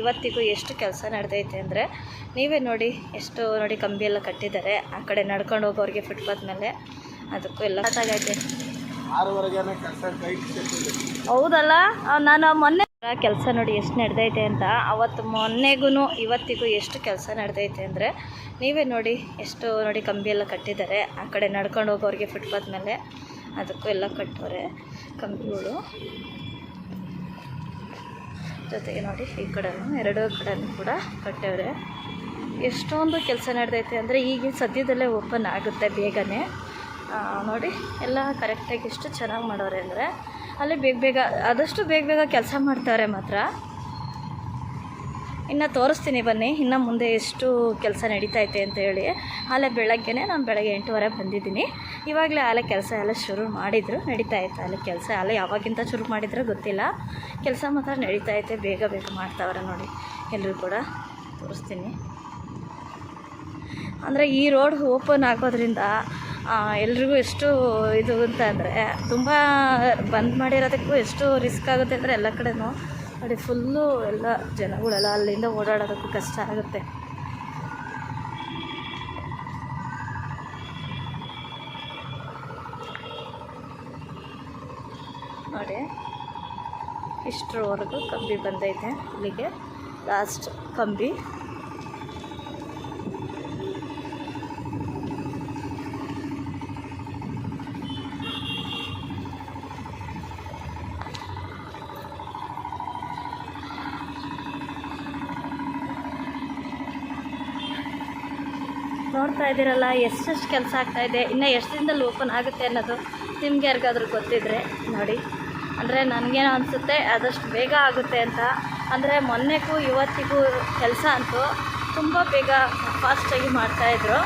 ಇವತ್ತಿಗೂ ಎಷ್ಟು ಕೆಲಸ ನಡೆದೈತೆ ಅಂದರೆ ನೀವೇ ನೋಡಿ ಎಷ್ಟು ನೋಡಿ ಕಂಬಿ ಎಲ್ಲ ಕಟ್ಟಿದ್ದಾರೆ. ಆ ಕಡೆ ನಡ್ಕೊಂಡು ಹೋಗೋರಿಗೆ ಫುಟ್ಪಾತ್ ಮೇಲೆ ಅದಕ್ಕೂ ಎಲ್ಲ ಕಟ್ಟಾಗೈತೆ ಹೌದಲ್ಲ? ನಾನು ಮೊನ್ನೆ ಕೆಲಸ ನೋಡಿ ಎಷ್ಟು ನಡೆದೈತೆ ಅಂತ ಅವತ್ತು ಮೊನ್ನೆಗೂ ಇವತ್ತಿಗೂ ಎಷ್ಟು ಕೆಲಸ ನಡೆದೈತೆ ಅಂದರೆ ನೀವೇ ನೋಡಿ ಎಷ್ಟು ನೋಡಿ ಕಂಬಿ ಎಲ್ಲ ಕಟ್ಟಿದ್ದಾರೆ. ಆ ಕಡೆ ನಡ್ಕೊಂಡು ಹೋಗೋರಿಗೆ ಫುಟ್ಪಾತ್ ಮೇಲೆ ಅದಕ್ಕೂ ಎಲ್ಲ ಕಟ್ಟೋರೆ ಕಂಬಿಗಳು. ಜೊತೆಗೆ ನೋಡಿ, ಈ ಕಡೆನೂ ಎರಡೂ ಕಡೆನೂ ಕೂಡ ಕಟ್ಟವ್ರೆ. ಎಷ್ಟೊಂದು ಕೆಲಸ ನಡೆದೈತೆ ಅಂದರೆ ಈಗಿನ ಸದ್ಯದಲ್ಲೇ ಓಪನ್ ಆಗುತ್ತೆ ಬೇಗನೆ. ನೋಡಿ, ಎಲ್ಲ ಕರೆಕ್ಟಾಗಿ ಎಷ್ಟು ಚೆನ್ನಾಗಿ ಮಾಡೋರೆ ಅಂದರೆ, ಅಲ್ಲಿ ಬೇಗ ಬೇಗ, ಆದಷ್ಟು ಬೇಗ ಬೇಗ ಕೆಲಸ ಮಾಡ್ತಾರೆ ಮಾತ್ರ. ಇನ್ನು ತೋರಿಸ್ತೀನಿ ಬನ್ನಿ. ಇನ್ನು ಮುಂದೆ ಎಷ್ಟು ಕೆಲಸ ನಡೀತೈತೆ ಅಂತ ಹೇಳಿ. ಅಲ್ಲೇ ಬೆಳಗ್ಗೆ ನಾನು ಬೆಳಗ್ಗೆ ಎಂಟುವರೆ ಬಂದಿದ್ದೀನಿ. ಇವಾಗಲೇ ಅಲ್ಲೇ ಕೆಲಸ ಎಲ್ಲ ಶುರು ಮಾಡಿದರು. ನಡೀತಾ ಇತ್ತು ಅಲ್ಲಿ ಕೆಲಸ. ಅಲ್ಲೇ ಯಾವಾಗಿಂತ ಶುರು ಮಾಡಿದ್ರೆ ಗೊತ್ತಿಲ್ಲ. ಕೆಲಸ ಮಾತ್ರ ನಡೀತಾ ಐತೆ. ಬೇಗ ಬೇಗ ಮಾಡ್ತಾವ್ರೆ ನೋಡಿ. ಎಲ್ಲರೂ ಕೂಡ ತೋರಿಸ್ತೀನಿ. ಅಂದರೆ ಈ ರೋಡ್ ಓಪನ್ ಆಗೋದ್ರಿಂದ ಎಲ್ರಿಗೂ ಎಷ್ಟು ಇದು ಅಂತ ಅಂದರೆ ತುಂಬ ಬಂದ್ ಮಾಡಿರೋದಕ್ಕೂ ಎಷ್ಟು ರಿಸ್ಕ್ ಆಗುತ್ತೆ ಅಂದರೆ ಎಲ್ಲ ಕಡೆನೂ ನೋಡಿ ಫುಲ್ಲು ಎಲ್ಲ ಜನಗಳೆಲ್ಲ ಅಲ್ಲಿಂದ ಓಡಾಡೋದಕ್ಕೂ ಕಷ್ಟ ಆಗುತ್ತೆ. ನೋಡಿ, ಇಷ್ಟರವರೆಗೂ ಕಂಬಿ ಬಂದೈತೆ. ಇಲ್ಲಿಗೆ ಲಾಸ್ಟ್ ಕಂಬಿ. ನೋಡ್ತಾ ಇದ್ದೀರಲ್ಲ, ಎಷ್ಟೆಷ್ಟು ಕೆಲಸ ಆಗ್ತಾ ಇದೆ, ಇನ್ನು ಎಷ್ಟು ದಿನದಲ್ಲಿ ಓಪನ್ ಆಗುತ್ತೆ ಅನ್ನೋದು ನಿಮ್ಗೆ ಯಾರಿಗಾದ್ರೂ ಗೊತ್ತಿದ್ರೆ ನೋಡಿ. ಅಂದರೆ ನನಗೇನೋ ಅನಿಸುತ್ತೆ, ಆದಷ್ಟು ಬೇಗ ಆಗುತ್ತೆ ಅಂತ. ಅಂದರೆ ಮೊನ್ನೆಗೂ ಇವತ್ತಿಗೂ ಕೆಲಸ ಅಂತೂ ತುಂಬ ಬೇಗ ಫಾಸ್ಟಾಗಿ ಮಾಡ್ತಾಯಿದ್ರು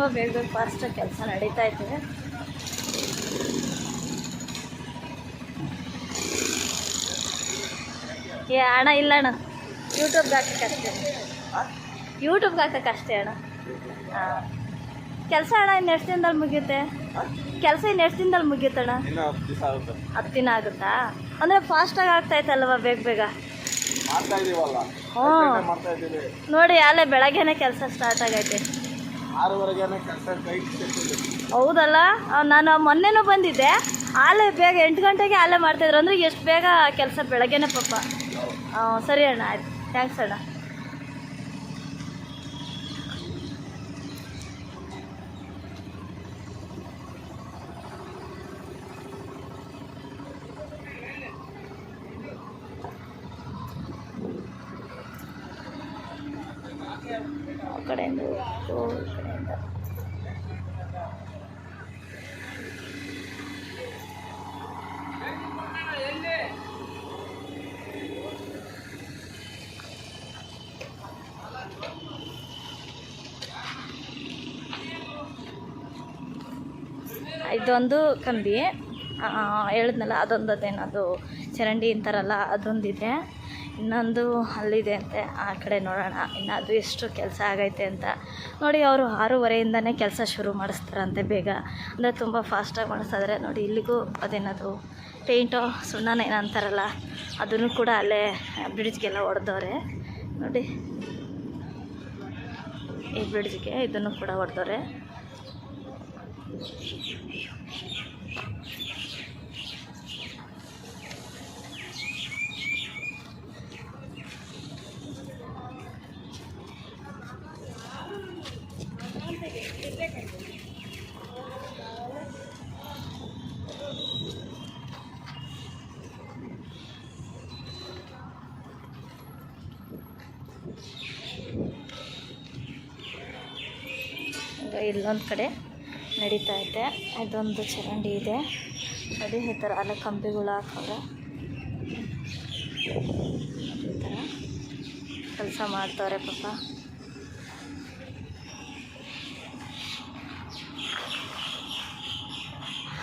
ತುಂಬ ಬೇಗ ಬೇಗ ಫಾಸ್ಟಾಗಿ ಕೆಲಸ ನಡೀತಾ ಇದೆ ಏ ಅಣ್ಣ ಇಲ್ಲ ಅಣ್ಣ. ಯೂಟ್ಯೂಬ್ಗೆ ಹಾಕಕ್ಕಷ್ಟೇ ಯೂಟ್ಯೂಬ್ಗೆ ಹಾಕಕ್ಕಷ್ಟೇ ಅಣ್ಣ. ಹಾಂ. ಕೆಲಸ ಅಣ್ಣ ಇನ್ನು ಎಷ್ಟು ದಿನದಲ್ಲಿ ಮುಗಿಯುತ್ತೆ? ಕೆಲಸ ಇನ್ನು ಎಷ್ಟು ದಿನದಲ್ಲಿ ಮುಗಿಯುತ್ತಣ್ಣ ಹತ್ತು ದಿನ ಆಗುತ್ತಾ? ಅಂದರೆ ಫಾಸ್ಟಾಗಿ ಆಗ್ತಾಯ್ತಲ್ವ ಬೇಗ ಬೇಗ? ಹ್ಞೂ ಇದ್ದೀವಿ ನೋಡಿ ಅಲ್ಲೇ ಬೆಳಗ್ಗೆನೇ ಕೆಲಸ ಸ್ಟಾರ್ಟ್ ಆಗೈತೆ. ಹೌದಲ್ಲ? ನಾನು ಮೊನ್ನೆನೂ ಬಂದಿದ್ದೆ. ಆಲೆ ಬೇಗ ಎಂಟು ಗಂಟೆಗೆ ಆಲೆ ಮಾಡ್ತಾಯಿದ್ರು ಅಂದರೆ ಎಷ್ಟು ಬೇಗ ಕೆಲಸ ಬೆಳಗ್ಗೆನೇ ಪಾಪ. ಸರಿ ಅಣ್ಣ ಆಯ್ತು. ಥ್ಯಾಂಕ್ಸ್ ಅಣ್ಣ. ಆ ಕಡೆಯಿಂದ ಕಡೆಯಿಂದ. ಇದೊಂದು ಕಂಬಿ. ಹೇಳಿದ್ನಲ್ಲ ಅದೊಂದು ಅದೇನದು ಚರಂಡಿ ಅಂತಾರಲ್ಲ ಅದೊಂದಿದೆ. ಇನ್ನೊಂದು ಅಲ್ಲಿದೆ ಅಂತೆ ಆ ಕಡೆ ನೋಡೋಣ. ಇನ್ನು ಅದು ಎಷ್ಟು ಕೆಲಸ ಆಗೈತೆ ಅಂತ. ನೋಡಿ, ಅವರು ಆರೂವರೆಯಿಂದನೇ ಕೆಲಸ ಶುರು ಮಾಡಿಸ್ತಾರಂತೆ ಬೇಗ. ಅಂದರೆ ತುಂಬ ಫಾಸ್ಟಾಗಿ ಮಾಡಿಸ್ತಾಯಿದ್ರೆ. ನೋಡಿ, ಇಲ್ಲಿಗೂ ಅದೇನದು ಪೇಂಟೋ ಸುಣ್ಣನ ಏನಂತಾರಲ್ಲ, ಅದನ್ನು ಕೂಡ ಅಲ್ಲೇ ಬ್ರಿಡ್ಜ್ಗೆಲ್ಲ ಹೊಡೆದವ್ರೆ ನೋಡಿ, ಈ ಬ್ರಿಡ್ಜ್ಗೆ ಇದನ್ನು ಕೂಡ ಹೊಡೆದವ್ರೆ ಇಲ್ಲೊಂದು ಕಡೆ ನಡೀತಾ ಇದೆ. ಅದೊಂದು ಚರಂಡಿ ಇದೆ. ನೋಡಿ ಈ ಥರ ಅಲ್ಲ ಕಂಬಿಗಳು ಹಾಕವ್ರೆ. ಈ ಥರ ಕೆಲಸ ಮಾಡ್ತವ್ರೆ ಪಾಪ.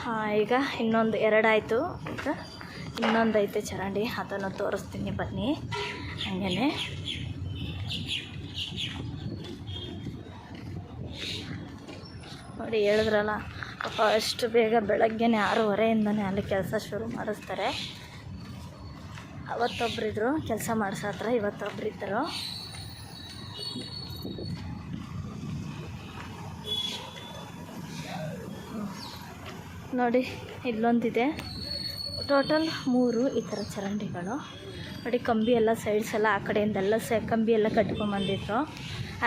ಹಾಂ, ಈಗ ಇನ್ನೊಂದು ಎರಡಾಯಿತು. ಈಗ ಇನ್ನೊಂದು ಐತೆ ಚರಂಡಿ. ಅದನ್ನು ತೋರಿಸ್ತೀನಿ ಬನ್ನಿ. ಹಾಗೇ ನೋಡಿ ಹೇಳಿದ್ರಲ್ಲ, ಪಾಪ ಅಷ್ಟು ಬೇಗ ಬೆಳಗ್ಗೆನೇ ಆರೂವರೆಯಿಂದನೇ ಅಲ್ಲಿ ಕೆಲಸ ಶುರು ಮಾಡಿಸ್ತಾರೆ. ಅವತ್ತೊಬ್ಬರಿದ್ರು ಕೆಲಸ ಮಾಡಿಸತ್ರ ಇವತ್ತೊಬ್ಬರಿದ್ದರು ನೋಡಿ, ಇಲ್ಲೊಂದಿದೆ. ಟೋಟಲ್ ಮೂರು ಈ ಥರ ಚರಂಡಿಗಳು. ನೋಡಿ, ಕಂಬಿ ಎಲ್ಲ ಸೈಡ್ಸ್ ಎಲ್ಲ ಆ ಕಡೆಯಿಂದೆಲ್ಲ ಸ, ಕಂಬಿ ಎಲ್ಲ ಕಟ್ಕೊಂಬಂದಿದ್ರು.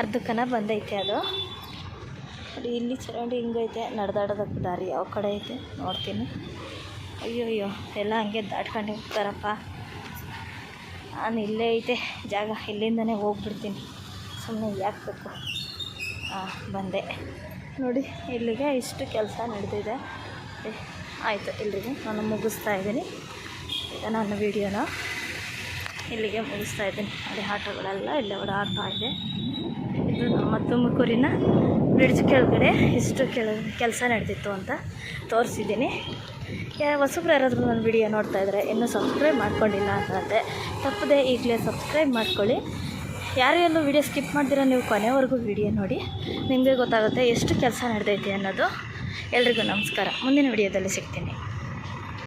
ಅರ್ಧಕ್ಕನ ಬಂದೈತೆ ಅದು. ನೋಡಿ, ಇಲ್ಲಿ ಚರಂಡಿ ಹಿಂಗೈತೆ ನಡೆದಾಡೋದಕ್ಕೆ ದಾರಿ ಯಾವ ಕಡೆ ಐತೆ ನೋಡ್ತೀನಿ. ಅಯ್ಯೋ ಅಯ್ಯೋ, ಎಲ್ಲ ಹಂಗೆ ದಾಟ್ಕೊಂಡು ಹೋಗ್ತಾರಪ್ಪ. ನಾನು ಇಲ್ಲೇ ಐತೆ, ಜಾಗ ಇಲ್ಲಿಂದನೇ ಹೋಗ್ಬಿಡ್ತೀನಿ. ಸುಮ್ಮನೆ ಯಾಕೆ ಬೇಕು? ಹಾಂ ಬಂದೆ. ನೋಡಿ, ಇಲ್ಲಿಗೆ ಇಷ್ಟು ಕೆಲಸ ನಡೆದಿದೆ. ಆಯಿತು, ಇಲ್ಲಿಗೆ ನಾನು ಮುಗಿಸ್ತಾ ಇದ್ದೀನಿ. ಈಗ ನನ್ನ ವೀಡಿಯೋನ ಇಲ್ಲಿಗೆ ಮುಗಿಸ್ತಾ ಇದ್ದೀನಿ. ಅದೇ ಆಟೋಗಳೆಲ್ಲ ಇಲ್ಲೇ ಓಡಾಡ್ತಾ ಇದೆ. ನಮ್ಮ ತುಮಕೂರಿನ ಬ್ರಿಡ್ಜ್ ಕೆಳಗಡೆ ಇಷ್ಟು ಕೆಳ, ಕೆಲಸ ನಡೆದಿತ್ತು ಅಂತ ತೋರಿಸಿದ್ದೀನಿ. ಹೊಸಬ್ರು ಯಾರಾದರೂ ನನ್ನ ವಿಡಿಯೋ ನೋಡ್ತಾ ಇದ್ದಾರೆ ಇನ್ನೂ ಸಬ್ಸ್ಕ್ರೈಬ್ ಮಾಡ್ಕೊಂಡಿಲ್ಲ ಅಂತಂದರೆ ತಪ್ಪದೆ ಈಗಲೇ ಸಬ್ಸ್ಕ್ರೈಬ್ ಮಾಡ್ಕೊಳ್ಳಿ. ಯಾರು ಎಲ್ಲೂ ವಿಡಿಯೋ ಸ್ಕಿಪ್ ಮಾಡ್ದಿರೋ ನೀವು ಕೊನೆವರೆಗೂ ವಿಡಿಯೋ ನೋಡಿ. ನಿಮಗೆ ಗೊತ್ತಾಗುತ್ತೆ ಎಷ್ಟು ಕೆಲಸ ನಡೆದೈತಿ ಅನ್ನೋದು. ಎಲ್ರಿಗೂ ನಮಸ್ಕಾರ. ಮುಂದಿನ ವಿಡಿಯೋದಲ್ಲಿ ಸಿಗ್ತೀನಿ.